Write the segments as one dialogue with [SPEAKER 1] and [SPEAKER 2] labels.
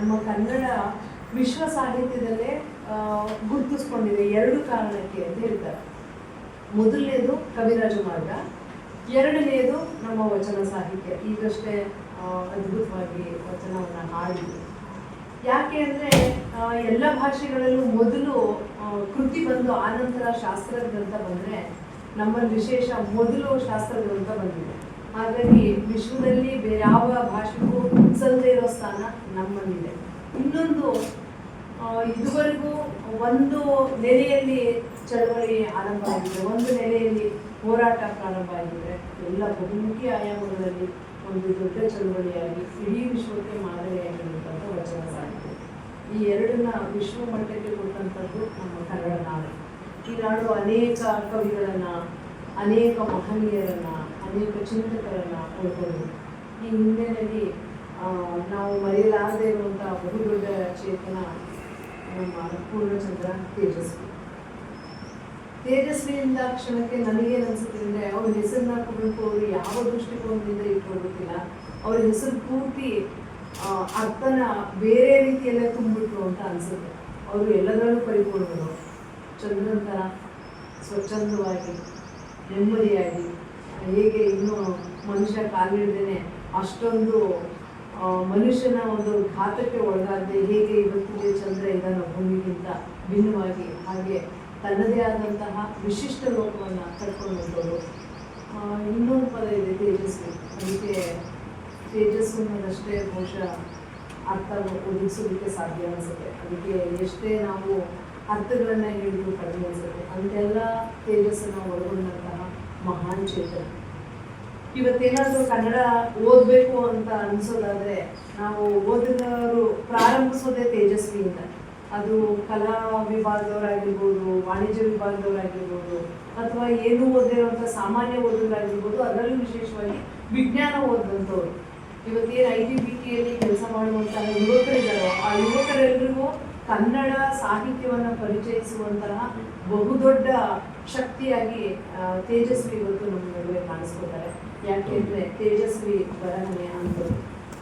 [SPEAKER 1] ನಮ್ಮ ಕನ್ನಡ ವಿಶ್ವ ಸಾಹಿತ್ಯದಲ್ಲೇ ಗುರುತಿಸ್ಕೊಂಡಿದೆ ಎರಡು ಕಾರಣಕ್ಕೆ ಅಂತ ಹೇಳ್ತಾರೆ. ಮೊದಲನೇದು ಕವಿರಾಜ ಮಾರ್ಗ ಎರಡನೆಯದು ನಮ್ಮ ವಚನ ಸಾಹಿತ್ಯ. ಈಗಷ್ಟೇ ಅದ್ಭುತವಾಗಿ ವಚನವನ್ನು ಹಾಡಿ ಯಾಕೆ ಅಂದರೆ ಎಲ್ಲ ಭಾಷೆಗಳಲ್ಲೂ ಮೊದಲು ಕೃತಿ ಬಂದು ಆನಂತರ ಶಾಸ್ತ್ರ ಗ್ರಂಥ ಬಂದರೆ, ನಮ್ಮಲ್ಲಿ ವಿಶೇಷ ಮೊದಲು ಶಾಸ್ತ್ರ ಗ್ರಂಥ ಬಂದಿದೆ. ಹಾಗಾಗಿ ವಿಶ್ವದಲ್ಲಿ ಬೇರೆ ಯಾವ ಭಾಷೆಗೂ ಸಲ್ಲದೆ ಇರೋ ಸ್ಥಾನ ನಮ್ಮಲ್ಲಿದೆ. ಇನ್ನೊಂದು ಇದುವರೆಗೂ ಒಂದು ನೆಲೆಯಲ್ಲಿ ಚಳವಳಿ ಆರಂಭ ಆಗಿದೆ. ಒಂದು ನೆಲೆಯಲ್ಲಿ ಹೋರಾಟ ಪ್ರಾರಂಭ ಆಗಿದೆ. ಎಲ್ಲ ಬಹುಮುಖಿ ಆಯಾಮಗಳಲ್ಲಿ ಒಂದು ದೊಡ್ಡ ಚಳವಳಿಯಾಗಿ ಇಡೀ ವಿಶ್ವಕ್ಕೆ ಮಾದರಿಯಾಗಿರುವಂಥದ್ದು ವಚನ ಸಾಗಿದೆ ಈ ಎರಡನ್ನ ವಿಶ್ವ ಮಟ್ಟಕ್ಕೆ ಕೊಟ್ಟಂಥದ್ದು ನಮ್ಮ ಕನ್ನಡ ನಾಡು. ಈ ನಾಡು ಅನೇಕ ಕವಿಗಳನ್ನ, ಅನೇಕ ಮಹನೀಯರನ್ನ ಅನೇಕ ಚಿಂತಕರನ್ನ ಕೊಡ್ಬೋದು ಈ ಹಿನ್ನೆಲೆಯಲ್ಲಿ ನಾವು ಮರೆಯಲಾರದೆ ಇರುವಂತಹ ಬಹುದೊಡ್ಡ ಚೇತನ ನಮ್ಮ ಪೂರ್ಣಚಂದ್ರ ತೇಜಸ್ವಿ. ತೇಜಸ್ವಿಯಿಂದ ಕ್ಷಣಕ್ಕೆ ನನಗೇನು ಅನಿಸುತ್ತೆ ಅಂದರೆ ಅವ್ರ ಹೆಸರನ್ನ ಕೊಡಬೇಕು, ಅವರು ಯಾವ ದೃಷ್ಟಿಕೋನದಿಂದ ಇಟ್ಕೊಳ್ಬೇಕಿಲ್ಲ ಅವ್ರ ಹೆಸರು ಪೂರ್ತಿ ಅರ್ಥನ ಬೇರೆ ರೀತಿಯಲ್ಲೇ ತುಂಬಿಟ್ರು ಅಂತ ಅನಿಸುತ್ತೆ. ಅವರು ಎಲ್ಲದರಲ್ಲೂ ಪರಿಪೂರ್ಣರು. ಚಂದ್ರನ ಥರ ಸ್ವಚ್ಛಂದವಾಗಿ, ನೆಮ್ಮದಿಯಾಗಿ ಹೇಗೆ ಇನ್ನೂ ಮನುಷ್ಯ ಕಾಲಿಡ್ದೇನೆ ಅಷ್ಟೊಂದು ಮನುಷ್ಯನ ಒಂದು ಘಾತಕ್ಕೆ ಒಳಗಾಗದೆ ಹೇಗೆ ಇವತ್ತಿಗೆ ಚಂದ್ರ ಇದನ್ನು ಭೂಮಿಗಿಂತ ಭಿನ್ನವಾಗಿ ಹಾಗೆ ತನ್ನದೇ ಆದಂತಹ ವಿಶಿಷ್ಟ ಲೋಕವನ್ನು ಕಟ್ಕೊಂಡು ಇನ್ನೊಂದು ಪದ ಇದೆ ತೇಜಸ್ವಿ ಅದಕ್ಕೆ ತೇಜಸ್ವಿ ಅನ್ನೋದಷ್ಟೇ ಬಹುಶಃ ಅರ್ಥ ಒದಗಿಸೋದಕ್ಕೆ ಸಾಧ್ಯ ಅನಿಸುತ್ತೆ. ಅದಕ್ಕೆ ಎಷ್ಟೇ ನಾವು ಅರ್ಥಗಳನ್ನ ಹಿಡಿದು ಕಡಿಮೆ ಅನಿಸುತ್ತೆ. ಅಂತೆಲ್ಲ ತೇಜಸ್ಸನ್ನು ಒಳಗೊಂಡಂತಹ ಮಹಾನ್ ಚೇತನ ಇವತ್ತೇನಾದರೂ ಕನ್ನಡ ಓದಬೇಕು ಅಂತ ಅನ್ಸೋದಾದ್ರೆ, ನಾವು ಓದಿದವರು ಪ್ರಾರಂಭಿಸೋದೇ ತೇಜಸ್ವಿಯಿಂದ. ಅದು ಕಲಾ ವಿಭಾಗದವರಾಗಿರ್ಬೋದು, ವಾಣಿಜ್ಯ ವಿಭಾಗದವರಾಗಿರ್ಬೋದು, ಅಥವಾ ಏನು ಓದಿರುವಂಥ ಸಾಮಾನ್ಯ ಓದೋರಾಗಿರ್ಬೋದು ಅದರಲ್ಲೂ ವಿಶೇಷವಾಗಿ ವಿಜ್ಞಾನ ಓದಿದಂಥವ್ರು. ಇವತ್ತೇನು ಐ ಟಿ ಬಿ ಟಿಯಲ್ಲಿ ಕೆಲಸ ಮಾಡುವಂತಹ ಯುವಕರಿದ್ದಾರೋ ಆ ಯುವಕರೆಲ್ಲರಿಗೂ ಕನ್ನಡ ಸಾಹಿತ್ಯವನ್ನು ಪರಿಚಯಿಸುವಂತಹ ಬಹುದೊಡ್ಡ ಶಕ್ತಿಯಾಗಿ ತೇಜಸ್ವಿ ಇವತ್ತು ನಮ್ಮ ನಡುವೆ ಕಾಣಿಸ್ಕೊತಾರೆ. ಯಾಕೆಂದ್ರೆ ತೇಜಸ್ವಿ ಬರಹನೆ ಅಂತ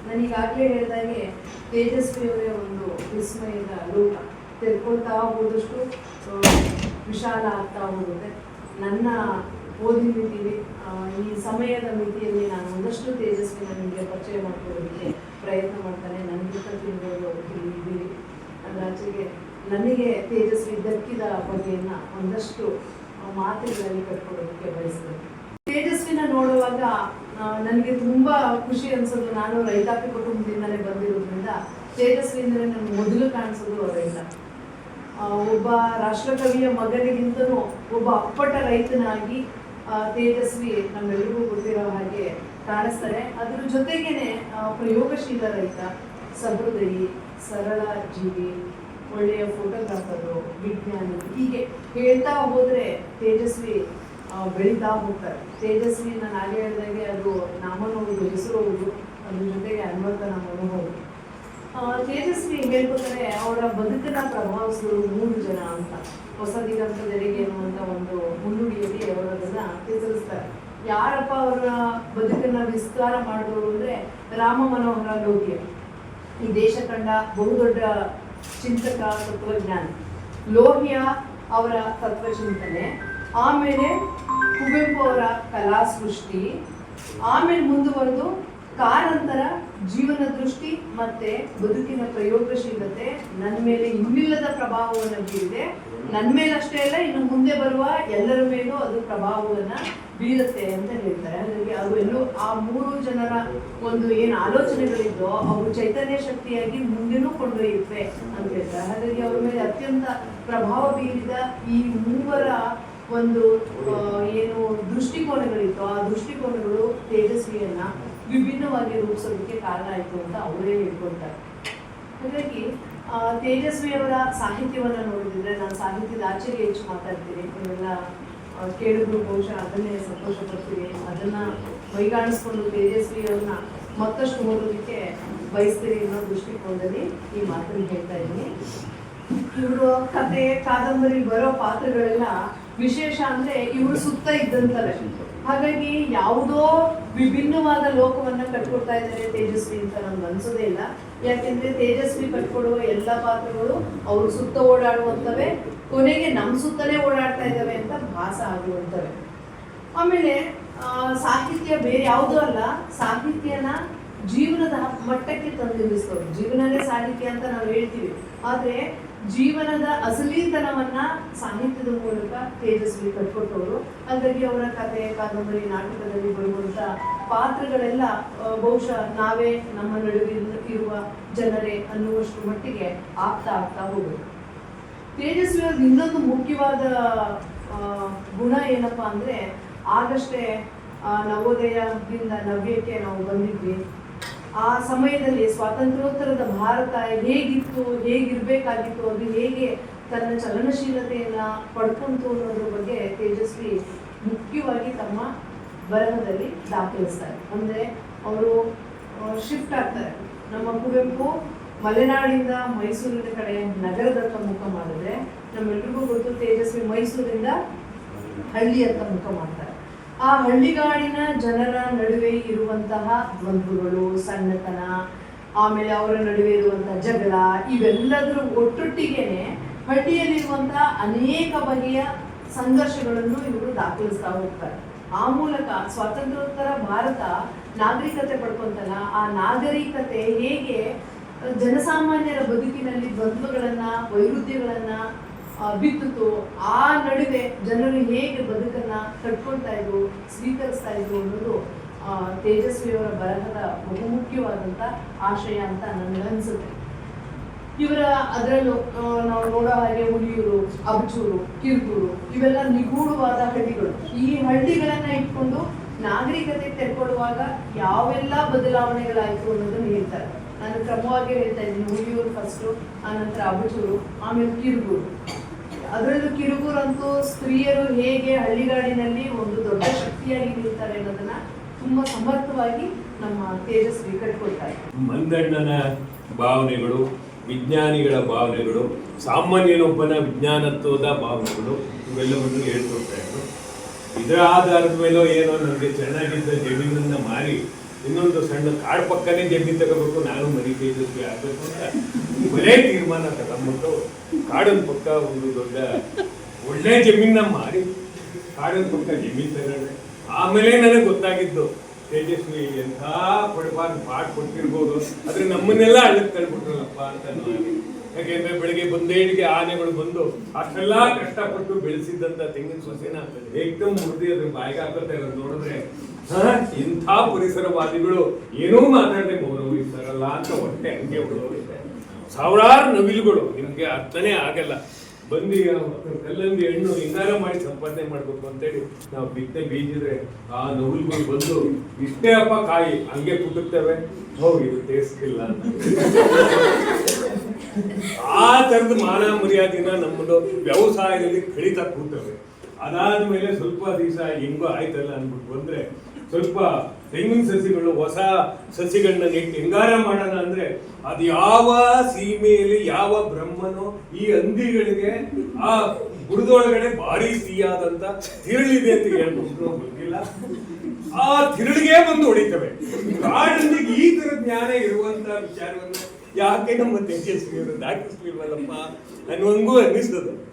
[SPEAKER 1] ನಾನು ಈಗಾಗಲೇ ಹೇಳಿದಾಗೆ ತೇಜಸ್ವಿಯವರೇ ಒಂದು ವಿಸ್ಮಯದ ಲೋಕ ತೆರ್ಕೊಳ್ತಾ ಹೋದಷ್ಟು ವಿಶಾಲ ಆಗ್ತಾ ಹೋಗುತ್ತೆ. ನನ್ನ ಓದಿನ ಮಿತಿಲಿ ಈ ಸಮಯದ ಮಿತಿಯಲ್ಲಿ ನಾನು ಒಂದಷ್ಟು ತೇಜಸ್ವಿನ ನಿಮಗೆ ಪರಿಚಯ ಮಾಡ್ಕೊಳ್ಳೋದಕ್ಕೆ ಪ್ರಯತ್ನ ಮಾಡ್ತಾನೆ. ನನಗಿಂತ ಇಲ್ಲಿ ಅದರ ಅದರಾಚೆಗೆ ನನಗೆ ತೇಜಸ್ವಿ ದಕ್ಕಿದ ಬಗೆಯನ್ನು ಒಂದಷ್ಟು ಮಾತುಗಳಲ್ಲಿ ಕಟ್ಕೊಳ್ಳೋದಕ್ಕೆ ಬಯಸ್ತೇನೆ ತೇಜಸ್ವಿನ ನೋಡುವಾಗ ನನಗೆ ತುಂಬಾ ಖುಷಿ ಅನ್ಸೋದು ನಾನು ರೈತಾಪಿ ಕುಟುಂಬದಿಂದಲೇ ಬಂದಿರೋದ್ರಿಂದ ತೇಜಸ್ವಿ ಅಂದ್ರೆ ನನಗೆ ಮೊದಲು ಕಾಣಿಸೋದು ರೈತ. ಒಬ್ಬ ರಾಷ್ಟ್ರಕವಿಯ ಮಗನಿಗಿಂತನೂ ಒಬ್ಬ ಅಪ್ಪಟ ರೈತನಾಗಿ ತೇಜಸ್ವಿ ನಮ್ಮೆಲ್ಲರಿಗೂ ಗೊತ್ತಿರೋ ಹಾಗೆ ಕಾಣಿಸ್ತಾರೆ. ಅದ್ರ ಜೊತೆಗೇನೆ ಪ್ರಯೋಗಶೀಲ ರೈತ, ಸಹೃದಯಿ, ಸರಳ ಜೀವಿ ಒಳ್ಳೆಯ ಫೋಟೋಗ್ರಾಫರು ವಿಜ್ಞಾನಿ ಹೀಗೆ ಹೇಳ್ತಾ ಹೋದ್ರೆ ತೇಜಸ್ವಿ ಬೆಳೀತಾ ಹೋಗ್ತಾರೆ. ತೇಜಸ್ವಿ ನಾನು ಹಾಗೆ ಹೇಳಿದಾಗೆ ಅದು ನಾಮನ ಹೌದು ಹೆಸರು ಹೌದು ಅದ್ರ ಜೊತೆಗೆ ಅನ್ವರ್ತನಾಮನೂ ಹೌದು ಆ, ತೇಜಸ್ವಿ ಹೇಳ್ಬೇಕಾದ್ರೆ ಅವರ ಬದುಕನ್ನ ಪ್ರಭಾವಿಸಿದ್ರು ಮೂರು ಜನ ಅಂತ. ಹೊಸ ದಿಗಂತದೆಡೆಗೆ ಅನ್ನುವಂಥ ಒಂದು ಮುನ್ನುಡಿಯಲ್ಲಿ ಅವರು ಅದನ್ನ ಹೆಸರಿಸ್ತಾರೆ. ಯಾರಪ್ಪ ಅವರ ಬದುಕನ್ನ ವಿಸ್ತಾರ ಮಾಡಿದವರು ಅಂದ್ರೆ ರಾಮ ಮನೋಹರ ಲೋಕಿಯ ಈ ದೇಶ ಕಂಡ ಬಹುದೊಡ್ಡ ಚಿಂತಕ ತತ್ವಜ್ಞಾನ ಲೋಹಿಯ ಅವರ ತತ್ವಚಿಂತನೆ ಆಮೇಲೆ ಕುವೆಂಪು ಅವರ ಕಲಾ ಸೃಷ್ಟಿ ಆಮೇಲೆ ಮುಂದುವರೆದು ಕಾರಂತರ ಜೀವನ ದೃಷ್ಟಿ ಮತ್ತೆ ಬದುಕಿನ ಪ್ರಯೋಗಶೀಲತೆ ನನ್ನ ಮೇಲೆ ಇನ್ನಿಲ್ಲದ ಪ್ರಭಾವವನ್ನು ಬೀರಿದೆ. ನನ್ನ ಮೇಲಷ್ಟೇ ಅಲ್ಲ, ಇನ್ನು ಮುಂದೆ ಬರುವ ಎಲ್ಲರ ಮೇಲೂ ಅದು ಪ್ರಭಾವವನ್ನ ಬೀರುತ್ತೆ ಅಂತ ಹೇಳ್ತಾರೆ. ಹಾಗಾಗಿ ಅದು ಎಲ್ಲೂ ಆ ಮೂರು ಜನರ ಒಂದು ಏನು ಆಲೋಚನೆಗಳಿದ್ದೋ ಅವರು ಚೈತನ್ಯ ಶಕ್ತಿಯಾಗಿ ಮುಂದೆನೂ ಕೊಂಡೊಯ್ಯುತ್ತೆ ಅಂತ ಹೇಳ್ತಾರೆ. ಹಾಗಾಗಿ ಅವ್ರ ಮೇಲೆ ಅತ್ಯಂತ ಪ್ರಭಾವ ಬೀರಿದ ಈ ಮೂವರ ಒಂದು ಏನು ದೃಷ್ಟಿಕೋನಗಳಿತ್ತು ಆ ದೃಷ್ಟಿಕೋನಗಳು ತೇಜಸ್ವಿಯನ್ನ ವಿಭಿನ್ನವಾಗಿ ರೂಪಿಸೋದಕ್ಕೆ ಕಾರಣ ಆಯಿತು ಅಂತ ಅವರೇ ಹೇಳ್ಕೊಳ್ತಾರೆ. ಹಾಗಾಗಿ ತೇಜಸ್ವಿಯವರ ಸಾಹಿತ್ಯವನ್ನು ನೋಡಿದ್ರೆ ನಾನು ಸಾಹಿತ್ಯದ ಆಚೆಗೆ ಹೆಚ್ಚು ಮಾತಾಡ್ತೀನಿ. ಇವೆಲ್ಲ ಕೇಳಿದ್ರು ಬಹುಶಃ ಅದನ್ನೇ ಸಂತೋಷ ಪಡ್ತೀವಿ ಅದನ್ನ ಮೈಗಾಣಿಸ್ಕೊಂಡು ತೇಜಸ್ವಿಯವ್ರನ್ನ ಮತ್ತಷ್ಟು ಓದೋದಕ್ಕೆ ಬಯಸ್ತೀರಿ ಅನ್ನೋ ದೃಷ್ಟಿಕೋನದಲ್ಲಿ ಈ ಮಾತನ್ನು ಹೇಳ್ತಾ ಇದ್ದೀನಿ. ಇವರು ಕತೆ, ಕಾದಂಬರಿ ಬರೋ ಪಾತ್ರಗಳೆಲ್ಲ ವಿಶೇಷ ಅಂದ್ರೆ ಇವರು ಸುತ್ತ ಇದ್ದಂತಾರೆ ಹಾಗಾಗಿ ಯಾವುದೋ ವಿಭಿನ್ನವಾದ ಲೋಕವನ್ನ ಕಟ್ಕೊಡ್ತಾ ಇದ್ದಾರೆ ತೇಜಸ್ವಿ ಅಂತ ನಮ್ಗೆ ಅನ್ಸೋದೇ ಇಲ್ಲ. ಯಾಕೆಂದ್ರೆ ತೇಜಸ್ವಿ ಕಟ್ಕೊಡುವ ಎಲ್ಲ ಪಾತ್ರಗಳು ಅವ್ರ ಸುತ್ತ ಓಡಾಡುವಂತವೆ, ಕೊನೆಗೆ ನಮ್ಮ ಸುತ್ತಲೇ ಓಡಾಡ್ತಾ ಇದ್ದಾವೆ ಅಂತ ಭಾಸ ಆಗುವಂತವೆ ಆಮೇಲೆ ಸಾಹಿತ್ಯ ಬೇರೆ ಯಾವುದೂ ಅಲ್ಲ, ಸಾಹಿತ್ಯನ ಜೀವನದ ಮಟ್ಟಕ್ಕೆ ತಂದು ಜೀವನವೇ ಜೀವನನೇ ಸಾಹಿತ್ಯ ಅಂತ ನಾವು ಹೇಳ್ತೀವಿ. ಆದ್ರೆ ಜೀವನದ ಅಸಲೀತನವನ್ನ ಸಾಹಿತ್ಯದ ಮೂಲಕ ತೇಜಸ್ವಿ ಕಟ್ಕೊಟ್ಟವರು. ಹಾಗಾಗಿ ಅವರ ಕಥೆ ಕಾದಂಬರಿ, ನಾಟಕದಲ್ಲಿ ಬರುವಂತ ಪಾತ್ರಗಳೆಲ್ಲ ಬಹುಶಃ ನಾವೇ ನಮ್ಮ ನಡುವೆ ಇರುವ ಜನರೇ ಅನ್ನುವಷ್ಟು ಮಟ್ಟಿಗೆ ಆಗ್ತಾ ಆಗ್ತಾ ಹೋಗುತ್ತೆ ತೇಜಸ್ವಿ ಅವ್ರದ್ದು ಇನ್ನೊಂದು ಮುಖ್ಯವಾದ ಗುಣ ಏನಪ್ಪಾ ಅಂದ್ರೆ ಆಗಷ್ಟೇ ನವೋದಯದಿಂದ ನವ್ಯಕ್ಕೆ ನಾವು ಬಂದಿದ್ವಿ. ಆ ಸಮಯದಲ್ಲಿ ಸ್ವಾತಂತ್ರ್ಯೋತ್ತರದ ಭಾರತ ಹೇಗಿತ್ತು, ಹೇಗಿರ್ಬೇಕಾಗಿತ್ತು, ಅದು ಹೇಗೆ ತನ್ನ ಚಲನಶೀಲತೆಯನ್ನ ಪಡ್ಕೊಂತು ಅನ್ನೋದ್ರ ಬಗ್ಗೆ ತೇಜಸ್ವಿ ಮುಖ್ಯವಾಗಿ ತಮ್ಮ ಬರಹದಲ್ಲಿ ದಾಖಲಿಸ್ತಾರೆ. ಅಂದ್ರೆ ಅವರು ಶಿಫ್ಟ್ ಆಗ್ತಾರೆ. ನಮ್ಮ ಕುವೆಂಪು ಮಲೆನಾಡಿಂದ ಮೈಸೂರಿನ ಕಡೆ ನಗರದತ್ತ ಮುಖ ಮಾಡಿದ್ರೆ ನಮ್ಮೆಲ್ರಿಗೂ ಗೊತ್ತು, ತೇಜಸ್ವಿ ಮೈಸೂರಿಂದ ಹಳ್ಳಿಯತ್ತ ಮುಖ ಮಾಡ್ತಾರೆ. ಆ ಹಳ್ಳಿಗಾಡಿನ ಜನರ ನಡುವೆ ಇರುವಂತಹ ದ್ವಂದ್ವಗಳು ಸಣ್ಣತನ, ಆಮೇಲೆ ಅವರ ನಡುವೆ ಇರುವಂತಹ ಜಗಳ, ಇವೆಲ್ಲದರ ಒಟ್ಟೊಟ್ಟಿಗೆನೆ ಹಳ್ಳಿಯಲ್ಲಿರುವಂತಹ ಅನೇಕ ಬಗೆಯ ಸಂಘರ್ಷಗಳನ್ನು ಇವರು ದಾಖಲಿಸ್ತಾ ಹೋಗ್ತಾರೆ. ಆ ಮೂಲಕ ಸ್ವಾತಂತ್ರ್ಯೋತ್ತರ ಭಾರತ ನಾಗರಿಕತೆ ಪಡ್ಕೊಂತಲ್ಲ, ಆ ನಾಗರಿಕತೆ ಹೇಗೆ ಜನಸಾಮಾನ್ಯರ ಬದುಕಿನಲ್ಲಿ ದ್ವಂದ್ವಗಳನ್ನ ವೈರುಧ್ಯಗಳನ್ನ ಬಿತ್ತಿತು ಆ ನಡುವೆ ಜನರು ಹೇಗೆ ಬದುಕನ್ನ ಕಟ್ಕೊಳ್ತಾ ಇದ್ರು ಸ್ವೀಕರಿಸ್ತಾ ಇದ್ರು ಅನ್ನೋದು ಆ, ತೇಜಸ್ವಿಯವರ ಬರಹದ ಬಹುಮುಖ್ಯವಾದಂತ ಆಶಯ ಅಂತ ನನಗನ್ಸುತ್ತೆ ಇವರ ಅದರಲ್ಲೂ ನಾವು ನೋಡೋ ಹಾಗೆ ಹುಲಿಯೂರು ಅಬ್ಚೂರು ಕಿರ್ಗೂರು ಇವೆಲ್ಲ ನಿಗೂಢವಾದ ಹಳ್ಳಿಗಳು. ಈ ಹಳ್ಳಿಗಳನ್ನ ಇಟ್ಕೊಂಡು ನಾಗರಿಕತೆ ತೆರ್ಕೊಳ್ಳುವಾಗ ಯಾವೆಲ್ಲ ಬದಲಾವಣೆಗಳಾಯಿತು ಅನ್ನೋದನ್ನು ಹೇಳ್ತಾರೆ. ನಾನು ಕ್ರಮವಾಗಿ ಹೇಳ್ತಾ ಇದ್ದೀನಿ ಹುಲಿಯೂರು ಫಸ್ಟು ಆನಂತರ ಅಬಚೂರು ಆಮೇಲೆ ಕಿರುಗೂರು. ಅದರಲ್ಲೂ ಕಿರುಕುರಂತೂ ಸ್ತ್ರೀಯರು ಹೇಗೆ ಹಳ್ಳಿಗಾಡಿನಲ್ಲಿ ಒಂದು ದೊಡ್ಡ ಶಕ್ತಿಯಾಗಿ ನಿಲ್ತಾರೆ ಅನ್ನೋದನ್ನ ತುಂಬಾ ಸಮರ್ಥವಾಗಿ ನಮ್ಮ ತೇಜಸ್ವಿ ಕಟ್ಕೊಳ್ತಾರೆ.
[SPEAKER 2] ಭಾವನೆಗಳು, ವಿಜ್ಞಾನಿಗಳ ಭಾವನೆಗಳು, ಸಾಮಾನ್ಯನೊಬ್ಬನ ವಿಜ್ಞಾನತ್ವದ ಭಾವನೆಗಳು, ಇವೆಲ್ಲವನ್ನು ಹೇಳ್ಕೊಡ್ತಾ ಇದ್ರು. ಇದರ ಆಧಾರದ ಮೇಲೋ ಏನೋ ನನಗೆ ಚೆನ್ನಾಗಿದ್ದ ಜಮೀನನ್ನು ಮಾರಿ ಇನ್ನೊಂದು ಸಣ್ಣ ಕಾಡು ಪಕ್ಕನೇ ಜಮೀನು ತಗೋಬೇಕು, ನಾನು ಮರಿ ತೇಜಸ್ವಿ ಆಗಬೇಕು ಅಂತ ಬರೇ ತೀರ್ಮಾನ ತಗೊಂಡ್ಬಿಟ್ಟು ಕಾಡಿನ ಪಕ್ಕ ಒಂದು ದೊಡ್ಡ ಒಳ್ಳೆ ಜಮೀನ ಮಾರಿ ಕಾಡಿನ ಪಕ್ಕ ಜಮೀನು ತಗೊಂಡೆ ಆಮೇಲೆ ನನಗೆ ಗೊತ್ತಾಗಿದ್ದು, ತೇಜಸ್ವಿ ಎಂಥ ಪಡಪಾದ ಪಾಠ ಕೊಟ್ಟಿರ್ಬೋದು ಆದ್ರೆ ನಮ್ಮನ್ನೆಲ್ಲ ಹಳ್ಳಕ್ಕೆ ತಳ್ಬಿಟ್ರಲ್ಲಪ್ಪ ಅಂತ ನನಗೆ. ಯಾಕೆಂದ್ರೆ ಬೆಳಿಗ್ಗೆ ಬಂದೇಳಿಗೆ ಆನೆಗಳು ಬಂದು ಅಷ್ಟೆಲ್ಲ ಕಷ್ಟಪಟ್ಟು ಬೆಳೆಸಿದ್ದಂತ ತೆಂಗಿನ ಸೊಸೆನ ಏಕ್ದಮ್ ಮುರಿದಿ ಅದ್ರ ಬಾಯಿಗೆ ಹಾಕುತ್ತೆ ನೋಡಿದ್ರೆ ಇಂಥ ಪರಿಸರವಾದಿಗಳು ಏನೂ ಮಾತಾಡದೆ ಮೌನ ಇರ್ತಾರಲ್ಲ ಅಂತ ಹೊಟ್ಟೆ ಹಂಗೆ ಉಳಿದೋಗಿದೆ ಸಾವಿರಾರು ನವಿಲುಗಳು, ನಿಮ್ಗೆ ಅರ್ಥನೇ ಆಗಲ್ಲ. ಬಂದು ಕಲ್ಲಂಗಿ ಹಣ್ಣು ಹಿಂಗಾರ ಮಾಡಿ ಸಂಪಾದನೆ ಮಾಡ್ಬೇಕು ಅಂತೇಳಿ ನಾವು ಬಿತ್ತೆ ಬೀಜಿದ್ರೆ ಆ ನವಿಲುಗಳು ಬಂದು ಇಷ್ಟೇ ಅಪ್ಪ ಕಾಯಿ ಹಂಗೆ ಕುಟ್ಟುತ್ತೇವೆ. ಹೋಗಿ ಇದು ಟೇಸ್ಟ್ ಇಲ್ಲ ಆ ತರದ ಮಾನ ಮರ್ಯಾದಿನ ನಮ್ಮದು ವ್ಯವಸಾಯದಲ್ಲಿ ಕಳೀತಾ ಕೂತವೆ. ಅದಾದ ಮೇಲೆ ಸ್ವಲ್ಪ ದಿವಸ ಹೆಂಗೋ ಆಯ್ತಲ್ಲ ಅಂದ್ಬಿಟ್ಟು ಬಂದ್ರೆ ಸ್ವಲ್ಪ ತೆಂಗಿನ ಸಸಿಗಳು, ಹೊಸ ಸಸಿಗಳನ್ನ ನೆಟ್ಟು ಹೆಂಗಾರ ಮಾಡೋಣ ಅಂದ್ರೆ ಅದು ಯಾವ ಸೀಮೆಯಲ್ಲಿ ಯಾವ ಬ್ರಹ್ಮನೋ ಈ ಹಂದಿಗಳಿಗೆ ಆ ಗುಡದೊಳಗಡೆ ಭಾರಿ ಸಿಹಿಯಾದಂತ ತಿರುಳಿದೆ ಅಂತ ಹೇಳ್ಬಿಟ್ಟು ಗೊತ್ತಿಲ್ಲ. ಆ ತಿರುಳಿಗೆ ಬಂದು ಹೊಡಿತವೆ. ಕಾಡಿಗೆ ಈ ತರ ಜ್ಞಾನ ಇರುವಂತ ವಿಚಾರವನ್ನು ಯಾಕೆ ನಮ್ಮ ತೇಜಸ್ವಿಯವರು ದಾಖಲಿಸ್ಲಿಲ್ವಲ್ಲಪ್ಪ ಅನ್ನುವಂಗೂ ಅನ್ನಿಸ್ತದೆ.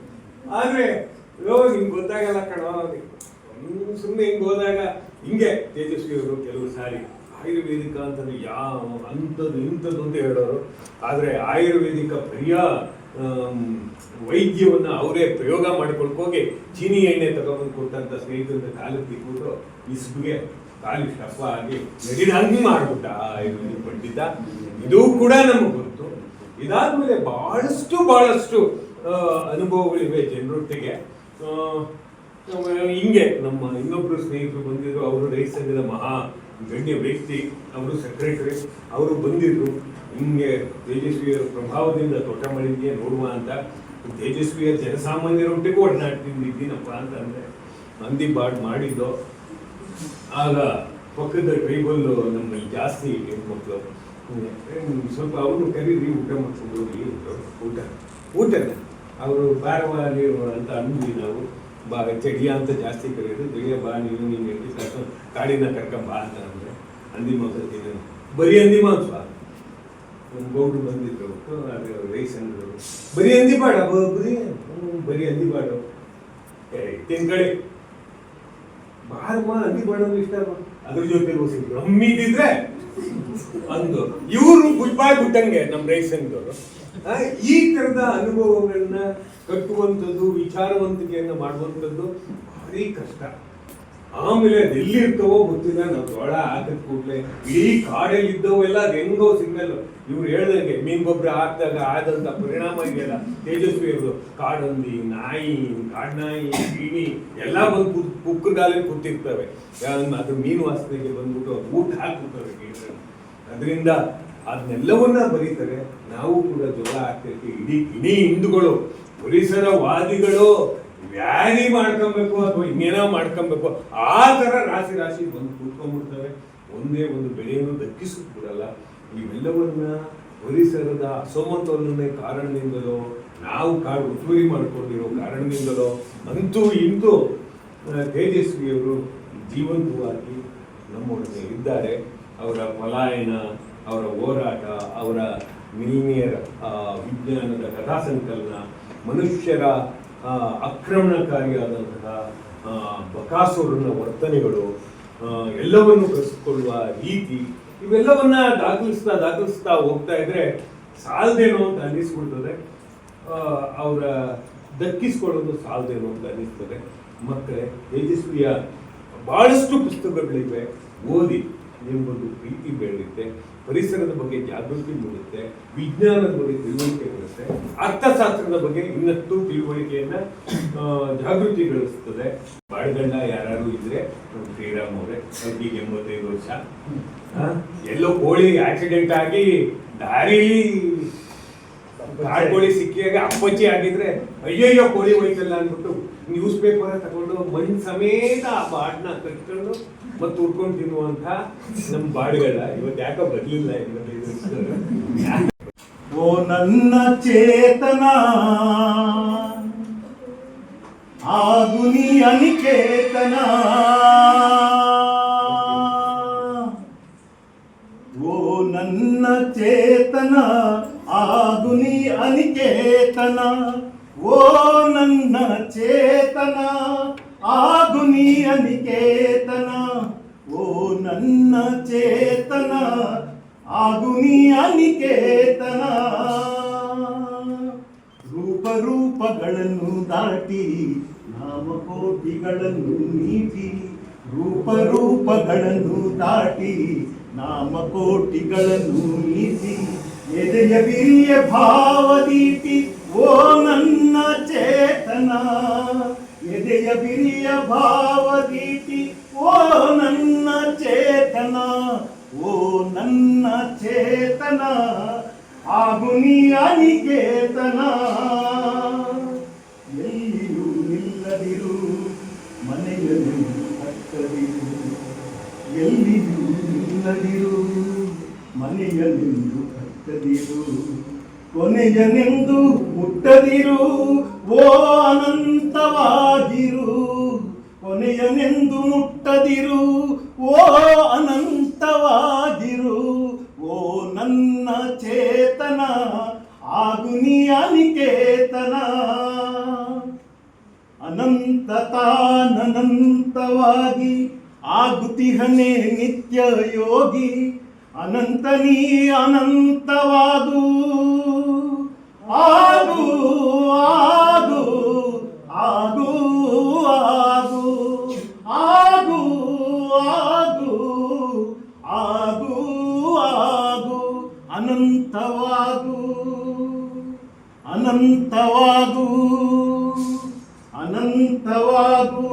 [SPEAKER 2] ಆದರೆ, ಲೋ, ನಿಮ್ಗೆ ಗೊತ್ತಾಗಲ್ಲ ಕಣೋ. ಸುಮ್ಮನೆ ಹಿಂಗೆ ಹೋದಾಗ ಹಿಂಗೆ ತೇಜಸ್ವಿಯವರು ಕೆಲವು ಸಾರಿ ಆಯುರ್ವೇದಿಕ ಅಂತಂದ್ರೆ ಯಾವ ಅಂಥದ್ದು ಇಂಥದ್ದು ಅಂತ ಹೇಳೋರು. ಆದರೆ ಆಯುರ್ವೇದಿಕ ಪ್ರಿಯ ವೈದ್ಯವನ್ನ ಅವರೇ ಪ್ರಯೋಗ ಮಾಡ್ಕೊಳ್ಕೋಗಿ, ಚೀನಿ ಎಣ್ಣೆ ತಗೊಂಡ್ಬಂದು ಕೊಟ್ಟಂತ ಸ್ನೇಹಿತರನ್ನ ಕಾಲಕ್ಕೆ ಬಿಟ್ಬಿಟ್ಟು ಇಸ್ಬಿಗೆ ಕಾಲಿ ಟಪ್ಪ ಆಗಿ ನಡಿದಂಗೆ ಮಾಡ್ಬಿಟ್ಟ ಇದು ಪಂಡಿತ ಇದು ಕೂಡ ನಮಗೆ ಗೊತ್ತು. ಇದಾದ್ಮೇಲೆ ಬಹಳಷ್ಟು ಬಹಳಷ್ಟು ಅನುಭವಗಳು ಅನುಭವಗಳಿವೆ ಜನರೊಟ್ಟಿಗೆ. ಹಿಂಗೆ ನಮ್ಮ ಇನ್ನೊಬ್ರು ಸ್ನೇಹಿತರು ಬಂದಿದ್ರು, ಅವರು ರೈತ ಸಂಘದ ಮಹಾ ಗಣ್ಯ ವ್ಯಕ್ತಿ, ಅವರು ಸೆಕ್ರೆಟರಿ ಅವರು ಬಂದಿದ್ರು. ಹಿಂಗೆ ತೇಜಸ್ವಿಯ ಪ್ರಭಾವದಿಂದ ತೋಟ ಮಳಿಗೆ ನೋಡುವ ಅಂತ. ತೇಜಸ್ವಿಯ ಜನಸಾಮಾನ್ಯರೊಟ್ಟಿಗೂ ಒಡನಾಡ್ತಿದ್ದೀನಪ್ಪ ಅಂತ ಅಂದ್ರೆ ಮಂದಿ ಬಾಡ್ ಮಾಡಿದ್ದು. ಆಗ ಪಕ್ಕದ ಟ್ರೈಬಲ್ ನಮ್ಮ ಜಾಸ್ತಿ ಹೆಣ್ಮಕ್ಳು ಸ್ವಲ್ಪ ಅವರು ಕರೀರಿ ಊಟ ಮಾಡ್ಕೊಂಡು ಹೋಗಿ ಊಟ. ಊಟ ಅವರು ಬಾರವಾಗಿ ಅಂತ ಅಂದ್ವಿ ನಾವು. ಬಾ ಚಡಿಯ ಅಂತ ಜಾಸ್ತಿ ಕರೆಯೋದು ಬೆಳೆಯ ಬಾ ನೀನು ನೀನು ಹೇಳಿ ಸಾಕು ಕಾಡಿನ ಕರ್ಕೊಂಬ ಅಂತ ಅಂದರೆ ಹಂದಿ ಮಾಂಸ ತಿನ್ನೋದು. ಬರೀ ಹಂದಿ ಮಾಂಸ? ನಮ್ಮ ಗೌಡ್ರು ಬಂದಿದ್ರು ಅದೇ ರೈಸ್ ಅಂದರು. ಬರೀ ಅಂದಿಪಾಡ ಬರೀ ಹ್ಮ್, ಬರೀ ಹಂದಿ ಏ ತಿನ್ಕಳಿ. ಬಾರಮ್ಮ ಅಂದಿಪಾಡು ಬಣ್ಣ ಇಷ್ಟ? ಅದ್ರ ಜೊತೆ ಸಿಗ್ರು ಹಮ್ಮಿದಿದ್ರೆ ಅಂದು ಇವರು ಗುಡ್ಬಾಯ್ ಬಿಟ್ಟಂಗೆ ನಮ್ಮ ರೈಸ್ ಅಂಗಡವರು ಈ ತರದ ಅನುಭವಗಳನ್ನ ಕಟ್ಟುವಂಥದ್ದು, ವಿಚಾರವಂತಿಕೆಯನ್ನ ಮಾಡುವಂಥದ್ದು ಭಾರಿ ಕಷ್ಟ. ಆಮೇಲೆ ಎಲ್ಲಿ ಇರ್ತವೋ ಗೊತ್ತಿಲ್ಲ, ನಾವು ಜೋಳ ಹಾಕಿದ ಕೂಡಲೇ ಇಡೀ ಕಾಡಲ್ಲಿ ಇದ್ದವೆಲ್ಲ ಅದು ಹೆಂಗೋ ಸಿಗ್ನಲ್ ಇವ್ರು ಹೇಳ್ದಂಗೆ, ಮೀನ್ ಗೊಬ್ಬರ ಹಾಕಿದಾಗ ಆದಂತ ಪರಿಣಾಮ ಇದೆಯಲ್ಲ, ತೇಜಸ್ವಿ ಅವರು ಕಾಡಂದಿ, ನಾಯಿ, ಕಾಡ್ನಾಯಿ ಗಿಣಿ ಎಲ್ಲ ಬಂದು ಕುಕ್ಕರ್ಗಾಲಲ್ಲಿ ಕೂತಿರ್ತವೆ ಅದು ಮೀನು ವಾಸನೆಗೆ ಬಂದ್ಬಿಟ್ಟು ಊಟ ಹಾಕ್ಬಿಡ್ತವೆ ಅದರಿಂದ ಅದನ್ನೆಲ್ಲವನ್ನ ಬರೀತಾರೆ. ನಾವು ಕೂಡ ಜೋಳ ಹಾಕ್ತಿರ್ತೀವಿ ಇಡೀ ಇಡೀ ಹಿಂದೂಗಳು ಪರಿಸರವಾದಿಗಳು. ವ್ಯಾಲಿ ಮಾಡ್ಕೊಬೇಕು ಅಥವಾ ಇನ್ನೇನೋ ಮಾಡ್ಕೊಬೇಕು, ಆ ಥರ ರಾಶಿ ರಾಶಿ ಬಂದು ಕೂತ್ಕೊಂಡ್ಬಿಡ್ತವೆ. ಒಂದೇ ಒಂದು ಬೆಳೆಯನ್ನು ದಕ್ಕಿಸಕ್ ಬಿಡಲ್ಲ ಇವೆಲ್ಲವನ್ನ ಪರಿಸರದ ಅಸಮತೋಲನೆ ಕಾರಣದಿಂದಲೋ, ನಾವು ಕಾಡು ಉತ್ತುವರಿ ಮಾಡ್ಕೊಂಡಿರೋ ಕಾರಣದಿಂದಲೋ, ಅಂತೂ ಇಂತೂ ತೇಜಸ್ವಿಯವರು ಜೀವಂತವಾಗಿ ನಮ್ಮೊಡನೆ ಇದ್ದಾರೆ. ಅವರ ಪಲಾಯನ, ಅವರ ಹೋರಾಟ, ಅವರ ಮಿಲಿನಿಯರ್ ವಿಜ್ಞಾನದ ಕಥಾ ಸಂಕಲನ ಮನುಷ್ಯರ ಆಕ್ರಮಣಕಾರಿಯಾದಂತಹ ಬಕಾಸುರನ ವರ್ತನೆಗಳು ಎಲ್ಲವನ್ನು ಕಸಿಕೊಳ್ಳುವ ರೀತಿ, ಇವೆಲ್ಲವನ್ನ ದಾಖಲಿಸ್ತಾ ದಾಖಲಿಸ್ತಾ ಹೋಗ್ತಾ ಇದ್ರೆ ಸಾಲದೇನೋ ಅಂತ ಅನ್ನಿಸ್ಬಿಡ್ತದೆ. ಅವರ ದಕ್ಕಿಸ್ಕೊಳ್ಳೋದು ಸಾಲದೇನೋ ಅಂತ ಅನ್ನಿಸ್ತದೆ. ಮತ್ತೆ ತೇಜಸ್ವಿಯ ಬಹಳಷ್ಟು ಪುಸ್ತಕಗಳಿವೆ. ಓದಿ ನಿಮಗೊಂದು ಪ್ರೀತಿ ಬೆಳೆಯುತ್ತೆ ಪರಿಸರದ ಬಗ್ಗೆ ಜಾಗೃತಿ ಮೂಡುತ್ತೆ, ವಿಜ್ಞಾನದ ಬಗ್ಗೆ ತಿಳುವಳಿಕೆ ಬರುತ್ತೆ ಅರ್ಥಶಾಸ್ತ್ರದ ಬಗ್ಗೆ ಇನ್ನಷ್ಟು ತಿಳುವಳಿಕೆಯನ್ನ ಜಾಗೃತಿ ಜಾಗೃತಿಗೊಳಿಸ್ತದೆ. ಬಾಳ್ಗಂಡ ಯಾರು ಇದ್ರೆ ಶ್ರೀರಾಮ್ ಅವರೇ, ಅವ್ರಿಗೆ ಎಂಬತ್ತೈದು ವರ್ಷ. ಎಲ್ಲೋ ಕೋಳಿ ಆಕ್ಸಿಡೆಂಟ್ ಆಗಿ ದಾರಿಲಿ ಕೋಳಿ ಸಿಕ್ಕಿಯಾಗ ಅಪ್ಪಚ್ಚಿ ಆಗಿದ್ರೆ ಅಯ್ಯಯ್ಯೋ, ಕೋಳಿ ಹೋಯ್ತಲ್ಲ ಅಂದ್ಬಿಟ್ಟು ನ್ಯೂಸ್ ಪೇಪರ್ ತಗೊಂಡು ಮಣ್ಣು ಸಮೇತ ಆ ಬಾಡ್ನ ಕಟ್ಕೊಂಡು ಮತ್ತೆ ಉಟ್ಕೊಂಡು ತಿನ್ನುವಂತ ನಮ್ಮ ಬಾಡುಗಳ ಇವತ್ತು ಯಾಕೋ ಬರ್ಲಿಲ್ಲ ಇವತ್ತೈದು ವರ್ಷದವ್ರು.
[SPEAKER 3] ಓ ನನ್ನ ಚೇತನ ಆಗುನಿ ಅನಿಕೇತನ. ಓ ನನ್ನ ಚೇತನ ಆಗುನಿ ಅನಿಕೇತನ. ಓ ನನ್ನ ಚೇತನ ಆಗುನಿ ಅನಿಕೇತನ. ಓ ನನ್ನ ಚೇತನ ಆಗುನಿ ಅನಿಕೇತನ. ರೂಪ ರೂಪಗಳನ್ನು ದಾಟಿ ನಾಮಕೋಟಿಗಳನ್ನು ನೀಟಿ, ರೂಪ ರೂಪಗಳನ್ನು ದಾಟಿ, ನಾಮಕೋಟಿಗಳನ್ನು ನೀತಿ ಎದೆಯ ಬಿರಿಯ ಭಾವದೀಟಿ ಓ ನನ್ನ ಚೇತನ. ಎದೆಯ ಬಿರಿಯ ಭಾವದೀಟಿ ಓ ನನ್ನ ಚೇತನ, ಓ ನನ್ನ ಚೇತನ ಆಗುನಿ ಅನಿಕೇತನ ಎಲ್ಲಿಯೂ ನಿಲ್ಲದಿರು, ಮನೆಯಲ್ಲಿ ಕಟ್ಟದಿರು ಎಲ್ಲಿಯೂ ನಿಲ್ಲದಿರು ಮನೆಯಲ್ಲಿಂದು ಕಟ್ಟದಿರು ಕೊನೆಯನೆಂದು ಮುಟ್ಟದಿರು, ಓ ಅನಂತವಾಗಿರು. ಕೊನೆಯನೆಂದು ಮುಟ್ಟದಿರು. ಅನಂತವಾದು ಅನಂತವಾದು.